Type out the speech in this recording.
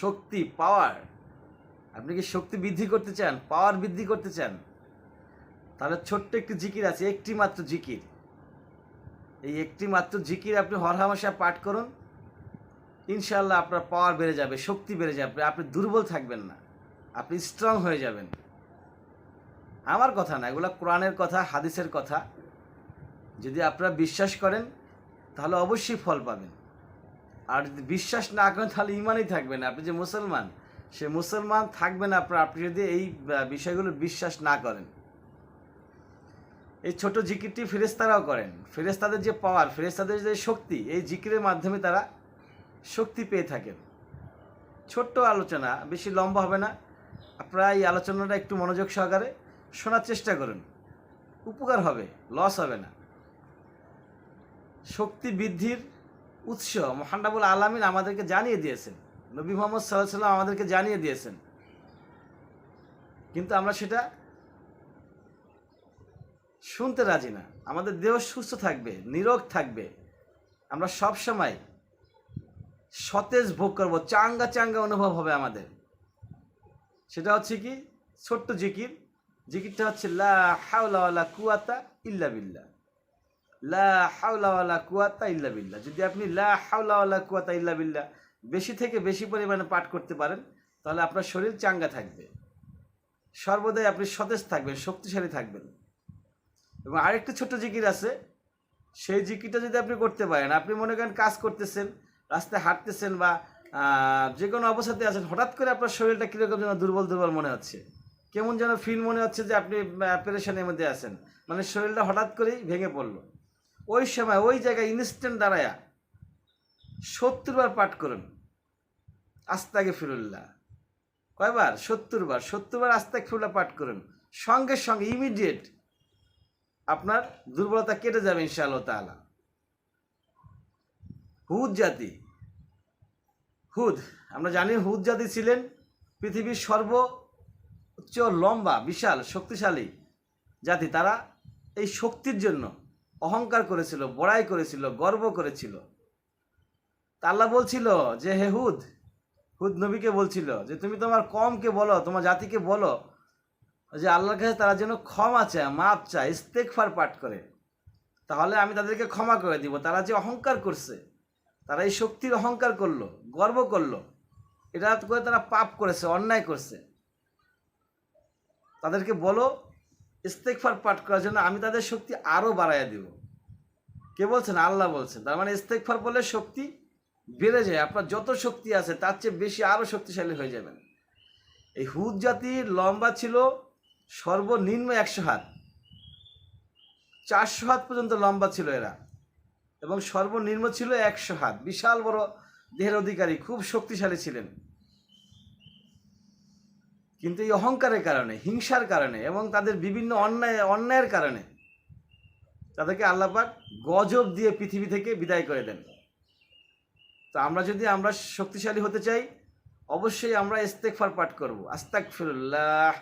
শক্তি পাওয়ার আপনি কি শক্তি বৃদ্ধি করতে চান? পাওয়ার বৃদ্ধি করতে চান? তাহলে ছোট্ট একটি জিকির আছে একটি মাত্র জিকির। এই একটি মাত্র জিকির আপনি হরহামেশা পাঠ করুন। ইনশাল্লাহ আপনার পাওয়ার বেড়ে যাবে, শক্তি বেড়ে যাবে, আপনি দুর্বল থাকবেন না, আপনি স্ট্রং হয়ে যাবেন। আমার কথা না, এগুলো কোরআনের কথা, হাদিসের কথা। যদি আপনারা বিশ্বাস করেন, তাহলে অবশ্যই ফল পাবেন। আর যদি বিশ্বাস না করেন, তাহলে ইমানই থাকবে না। আপনি যে মুসলমান, সে মুসলমান থাকবেন আপনার আপনি যদি এই বিষয়গুলো বিশ্বাস না করেন। এই ছোট জিকিরটি ফেরেস্তারাও করেন। ফেরেস্তাদের যে পাওয়ার ফেরেস্তাদের যে শক্তি, এই জিকিরের মাধ্যমে তারা শক্তি পেয়ে থাকেন। ছোট্ট আলোচনা, বেশি লম্বা হবে না। আপনারা এই আলোচনাটা একটু মনোযোগ সহকারে শোনার চেষ্টা করুন। উপকার হবে লস হবে না। শক্তি বৃদ্ধির উৎস মহান্ডাবুল আলামিন আমাদেরকে জানিয়ে দিয়েছেন। নবী মোহাম্মদ সাল্লাহ সাল্লাম আমাদেরকে জানিয়ে দিয়েছেন। কিন্তু আমরা সেটা শুনতে রাজি না। আমাদের দেহ সুস্থ থাকবে, নিরোগ থাকবে। আমরা সব সময় সতেজ ভোগ করব, চাঙ্গা চাঙ্গা অনুভব হবে আমাদের। সেটা হচ্ছে কি? ছোট্ট জিকির। জিকিরটা হচ্ছে লা হাওলা কুয়াতা ইল্লা বিল্লাহ। লা বিল্লাহ। যদি আপনি লা ইল্লা বিল্লাহ বেশি থেকে বেশি পরিমাণে পাঠ করতে পারেন, তাহলে আপনার শরীর চাঙ্গা থাকবে। সর্বদাই আপনি সতেজ থাকবেন, শক্তিশালী থাকবেন। এবং আরেকটি ছোট্ট জিকির আছে, সেই জিকিরটা যদি আপনি করতে পারেন, আপনি মনে করেন কাজ করতেছেন, রাস্তায় হাঁটতেছেন বা যে কোনো অবস্থাতে আছেন, হঠাৎ করে আপনার শরীরটা কীরকম যেন দুর্বল দুর্বল মনে হচ্ছে। কেমন যেন ফিল মনে হচ্ছে যে আপনি পেরেশানির মধ্যে আছেন। মানে শরীরটা হঠাৎ করেই ভেঙে পড়ল। ওই সময় ওই জায়গায় ইনস্ট্যান্ট দাঁড়ায়া সত্তর বার পাঠ করুন। আস্তাকে ফিরুল্লাহ কয়বার? সত্তর বার সত্তর বার আস্তাক ফিরুল্লাহ পাঠ করুন। সঙ্গে সঙ্গে ইমিডিয়েট আপনার দুর্বলতা কেটে যাবে ইনশাআল্লাহ তাআলা। হুদ জাতি। হুদ। আমরা জানি হুদ জাতি ছিলেন পৃথিবীর সর্বোচ্চ লম্বা, বিশাল, শক্তিশালী জাতি। তারা এই শক্তির জন্য অহংকার করেছিল, বড়াই করেছিল, গর্ব করেছিল। আল্লাহ বলছিল যে, হে হুদ হুদ নবীকে বলছিল যে, তুমি তোমার কমকে বলো, তোমার জাতিকে বলো যে, আল্লাহর কাছে তারা যেন ক্ষমা চায় মাপ চায় ইস্তেকফার পাঠ করে। তাহলে আমি তাদেরকে ক্ষমা করে দিব। তারা যে অহংকার করছে, তারা এই শক্তির অহংকার করল, গর্ব করল। এটা করে তারা পাপ করেছে, অন্যায় করছে। তাদেরকে বলো ইস্তেকফার পাঠ করার জন্য আমি তাদের শক্তি আরও বাড়াইয়া দিব। কে বলছেন? আল্লাহ বলছেন। তার মানে ইস্তেকফার বলে শক্তি বেড়ে যায়। আপনার যত শক্তি আছে, তার চেয়ে বেশি আরও শক্তিশালী হয়ে যাবেন। এই হুদ জাতির লম্বা ছিল সর্বনিম্ন একশো হাত। চারশো হাত পর্যন্ত লম্বা ছিল এরা। এবং সর্বনিম্ন ছিল একশো হাত। বিশাল বড় দেহের অধিকারী, খুব শক্তিশালী ছিলেন। কিন্তু এই অহংকারের কারণে, হিংসার কারণে এবং তাদের বিভিন্ন অন্যায়, অন্যায়ের কারণে তাদেরকে আল্লাপাক গজব দিয়ে পৃথিবী থেকে বিদায় করে দেন। তো আমরা যদি আমরা শক্তিশালী হতে চাই, অবশ্যই আমরা ইস্তেকফার পাঠ করব। আস্তাক ফিরুল্লাহ